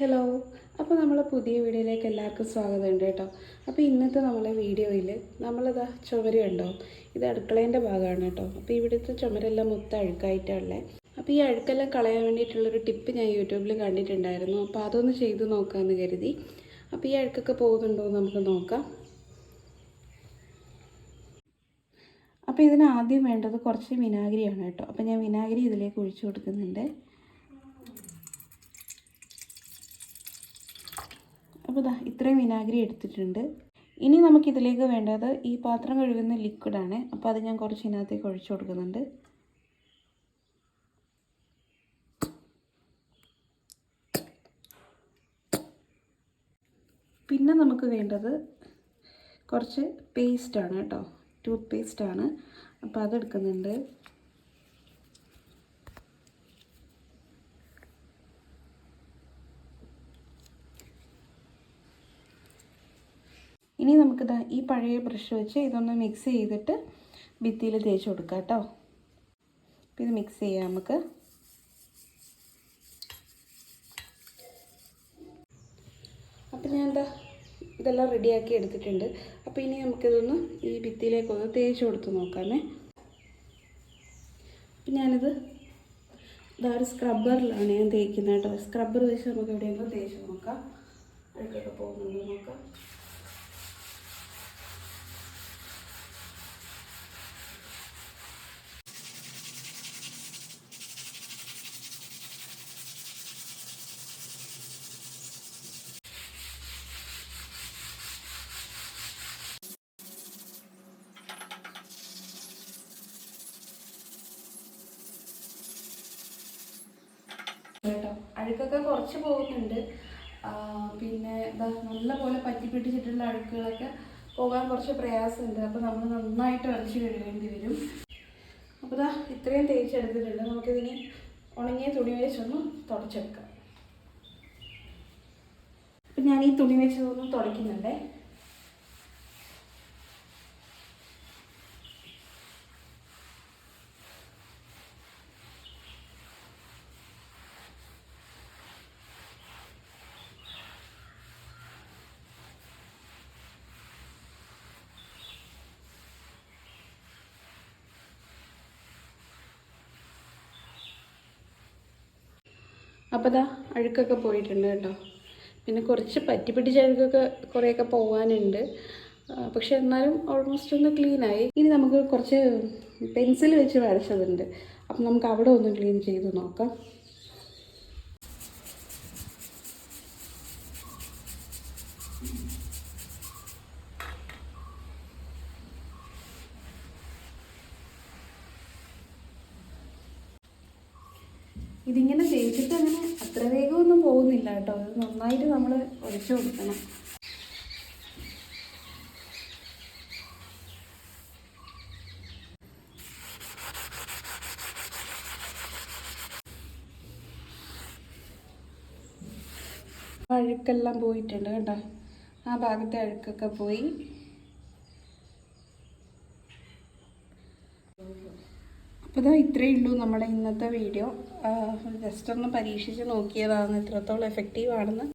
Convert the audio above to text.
Hello അപ്പോൾ നമ്മൾ പുതിയ വീഡിയോയിലേക്ക് എല്ലാവർക്കും സ്വാഗതമുണ്ട് കേട്ടോ. അപ്പോൾ ഇന്നത്തെ നമ്മളെ വീഡിയോയിൽ നമ്മളിതാ ചുമരുണ്ടോ ഇത് അടുക്കളേന്റെ ഭാഗമാണ് കേട്ടോ. അപ്പോൾ ഇവിടുത്തെ ചുമരെല്ലാം മൊത്തം അഴുക്കായിട്ടുള്ളത് അപ്പോൾ ഈ അഴുക്കെല്ലാം കളയാൻ വേണ്ടിയിട്ടുള്ളൊരു ടിപ്പ് ഞാൻ യൂട്യൂബിൽ കണ്ടിട്ടുണ്ടായിരുന്നു. അപ്പോൾ അതൊന്ന് ചെയ്ത് നോക്കാമെന്ന് കരുതി. അപ്പോൾ ഈ അഴുക്കൊക്കെ പോകുന്നുണ്ടോ എന്ന് നമുക്ക് നോക്കാം. അപ്പോൾ ഇതിന് ആദ്യം വേണ്ടത് കുറച്ച് വിനാഗിരിയാണ് കേട്ടോ. അപ്പോൾ ഞാൻ വിനാഗിരി ഇതിലേക്ക് ഒഴിച്ചു കൊടുക്കുന്നുണ്ട്. അപ്പോൾ ഇതാ ഇത്രയും വിനാഗിരി എടുത്തിട്ടുണ്ട്. ഇനി നമുക്കിതിലേക്ക് വേണ്ടത് ഈ പാത്രം കഴുകുന്ന ലിക്വിഡാണ് അപ്പോൾ അത് ഞാൻ കുറച്ച് ഇതിനകത്തേക്ക് ഒഴിച്ചു കൊടുക്കുന്നുണ്ട്. പിന്നെ നമുക്ക് വേണ്ടത് കുറച്ച് പേസ്റ്റാണ് കേട്ടോ. ടൂത്ത് പേസ്റ്റാണ് അപ്പോൾ അതെടുക്കുന്നുണ്ട് ഇനി നമുക്ക് ഈ പഴയ ബ്രഷ് വെച്ച് ഇതൊന്ന് മിക്സ് ചെയ്തിട്ട് ഭിത്തിയിൽ തേച്ച് കൊടുക്കാം കേട്ടോ. അപ്പോൾ ഇത് മിക്സ് ചെയ്യാം നമുക്ക്. അപ്പം ഞാൻ എന്താ ഇതെല്ലാം റെഡിയാക്കി എടുത്തിട്ടുണ്ട്. അപ്പോൾ ഇനി നമുക്കിതൊന്ന് ഈ ഭിത്തിയിലേക്കൊന്ന് തേച്ച് കൊടുത്ത് നോക്കാമേ. അപ്പം ഞാനിത് ഇതാ ഒരു സ്ക്രബ്ബറിലാണ് ഞാൻ തേക്കുന്നത് കേട്ടോ. സ്ക്രബ്ബർ വെച്ച് നമുക്ക് എവിടെയെങ്കിലും തേച്ച് നോക്കാം. അഴുക്കൊക്കെ പോകുന്നുണ്ടോ നോക്കാം കേട്ടോ അഴുക്കൊക്കെ കുറച്ച് പോകുന്നുണ്ട്. പിന്നെ എന്താ നല്ല പോലെ പറ്റി പിടിച്ചിട്ടുള്ള അഴുക്കുകളൊക്കെ പോകാൻ കുറച്ച് പ്രയാസമുണ്ട്. അപ്പോൾ നമ്മൾ നന്നായിട്ട് ഉരച്ച് കഴുകേണ്ടി വരും. അപ്പോൾ ഇതാ ഇത്രയും തേച്ചെടുത്തിട്ടുണ്ട്. നമുക്കിതിന് ഉണങ്ങിയ തുണി വെച്ചൊന്ന് തുടച്ചെടുക്കാം. അപ്പം ഞാൻ ഈ തുണി വെച്ചതൊന്ന് തുടയ്ക്കുന്നുണ്ടേ. അപ്പോൾ ദാ അഴുക്കൊക്കെ പോയിട്ടുണ്ട് കേട്ടോ. പിന്നെ കുറച്ച് പറ്റി പിടിച്ച അഴുക്കൊക്കെ കുറേയൊക്കെ പോകാനുണ്ട് പക്ഷെ എന്നാലും ഓൾമോസ്റ്റ് ഒന്ന് ക്ലീനായി ഇനി നമുക്ക് കുറച്ച് പെൻസിൽ വെച്ച് വരച്ചതുണ്ട്. അപ്പം നമുക്ക് അവിടെ ഒന്ന് ക്ലീൻ ചെയ്ത് നോക്കാം. ഇതിങ്ങനെ തേച്ചിട്ട് അങ്ങനെ അത്ര വേഗമൊന്നും പോകുന്നില്ല കേട്ടോ. ഇത് നന്നായിട്ട് നമ്മൾ ഒഴിച്ചു കൊടുക്കണം. അഴുക്കെല്ലാം പോയിട്ടുണ്ട് കേട്ടോ. ആ ഭാഗത്തെ അഴുക്കൊക്കെ പോയി. അപ്പോൾ ഇതാ ഇത്രയേ ഉള്ളൂ നമ്മുടെ ഇന്നത്തെ വീഡിയോ. ജസ്റ്റ് ഒന്ന് പരീക്ഷിച്ച് നോക്കിയതാണ് എത്രത്തോളം എഫക്റ്റീവ് ആണെന്ന്.